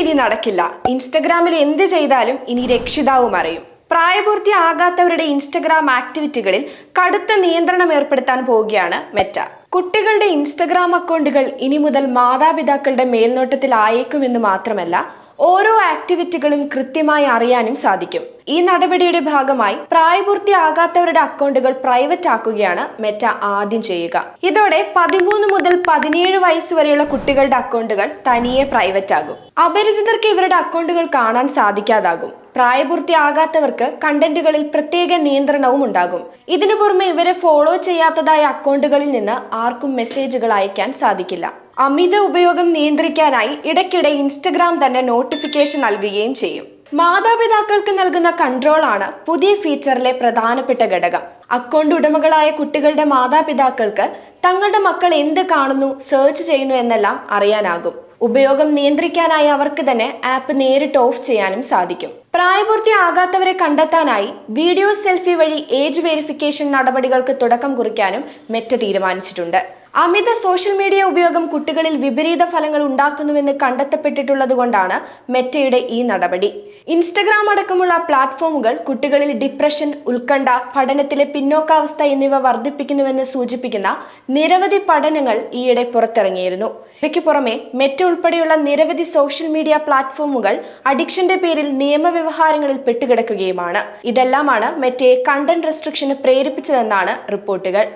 ഇനി നടക്കില്ല. ഇൻസ്റ്റഗ്രാമിൽ എന്ത് ചെയ്താലും ഇനി രക്ഷിതാവും അറിയും. പ്രായപൂർത്തിയാകാത്തവരുടെ ഇൻസ്റ്റഗ്രാം ആക്ടിവിറ്റികളിൽ കടുത്ത നിയന്ത്രണം ഏർപ്പെടുത്താൻ പോവുകയാണ് മെറ്റ. കുട്ടികളുടെ ഇൻസ്റ്റഗ്രാം അക്കൗണ്ടുകൾ ഇനി മുതൽ മാതാപിതാക്കളുടെ മേൽനോട്ടത്തിൽ മേൽനോട്ടത്തിലായേക്കുമെന്ന് മാത്രമല്ല ഓരോ ആക്ടിവിറ്റികളും കൃത്യമായി അറിയാനും സാധിക്കും. ഈ നടപടിയുടെ ഭാഗമായി പ്രായപൂർത്തിയാകാത്തവരുടെ അക്കൗണ്ടുകൾ പ്രൈവറ്റ് ആക്കുകയാണ് മെറ്റ ആദ്യം ചെയ്യുക. ഇതോടെ പതിമൂന്ന് മുതൽ പതിനേഴ് വയസ്സ് വരെയുള്ള കുട്ടികളുടെ അക്കൗണ്ടുകൾ തനിയെ പ്രൈവറ്റ് ആകും. അപരിചിതർക്ക് ഇവരുടെ അക്കൗണ്ടുകൾ കാണാൻ സാധിക്കാതാകും. പ്രായപൂർത്തിയാകാത്തവർക്ക് കണ്ടന്റുകളിൽ പ്രത്യേക നിയന്ത്രണവും ഉണ്ടാകും. ഇതിനു പുറമെ ഇവരെ ഫോളോ ചെയ്യാത്തതായ അക്കൗണ്ടുകളിൽ നിന്ന് ആർക്കും മെസ്സേജുകൾ അയക്കാൻ സാധിക്കില്ല. അമിത ഉപയോഗം നിയന്ത്രിക്കാനായി ഇടയ്ക്കിടെ ഇൻസ്റ്റഗ്രാം തന്നെ നോട്ടിഫിക്കേഷൻ നൽകുകയും ചെയ്യും. മാതാപിതാക്കൾക്ക് നൽകുന്ന കൺട്രോൾ ആണ് പുതിയ ഫീച്ചറിലെ പ്രധാനപ്പെട്ട ഘടകം. അക്കൗണ്ട് ഉടമകളായ കുട്ടികളുടെ മാതാപിതാക്കൾക്ക് തങ്ങളുടെ മക്കൾ എന്ത് കാണുന്നു സെർച്ച് ചെയ്യുന്നു എന്നെല്ലാം അറിയാനാകും. ഉപയോഗം നിയന്ത്രിക്കാനായി അവർക്ക് തന്നെ ആപ്പ് നേരിട്ട് ഓഫ് ചെയ്യാനും സാധിക്കും. പ്രായപൂർത്തിയാകാത്തവരെ കണ്ടെത്താനായി വീഡിയോ സെൽഫി വഴി ഏജ് വെരിഫിക്കേഷൻ നടപടികൾക്ക് തുടക്കം കുറിക്കാനും മെറ്റ തീരുമാനിച്ചിട്ടുണ്ട്. അമിത സോഷ്യൽ മീഡിയ ഉപയോഗം കുട്ടികളിൽ വിപരീത ഫലങ്ങൾ ഉണ്ടാക്കുന്നുവെന്ന് കണ്ടെത്തപ്പെട്ടിട്ടുള്ളത് കൊണ്ടാണ് മെറ്റയുടെ ഈ നടപടി. ഇൻസ്റ്റഗ്രാം അടക്കമുള്ള പ്ലാറ്റ്ഫോമുകൾ കുട്ടികളിൽ ഡിപ്രഷൻ ഉത്കണ്ഠ പഠനത്തിലെ പിന്നോക്കാവസ്ഥ എന്നിവ വർദ്ധിപ്പിക്കുന്നുവെന്ന് സൂചിപ്പിക്കുന്ന നിരവധി പഠനങ്ങൾ ഈയിടെ പുറത്തിറങ്ങിയിരുന്നു. ഇവയ്ക്ക് പുറമെ മെറ്റ ഉൾപ്പെടെയുള്ള നിരവധി സോഷ്യൽ മീഡിയ പ്ലാറ്റ്ഫോമുകൾ അഡിക്ഷന്റെ പേരിൽ നിയമവ്യവഹാരങ്ങളിൽ പെട്ടുകിടക്കുകയുമാണ്. ഇതെല്ലാമാണ് മെറ്റയെ കണ്ടന്റ് റെസ്ട്രിക്ഷന് പ്രേരിപ്പിച്ചതെന്നാണ് റിപ്പോർട്ടുകൾ.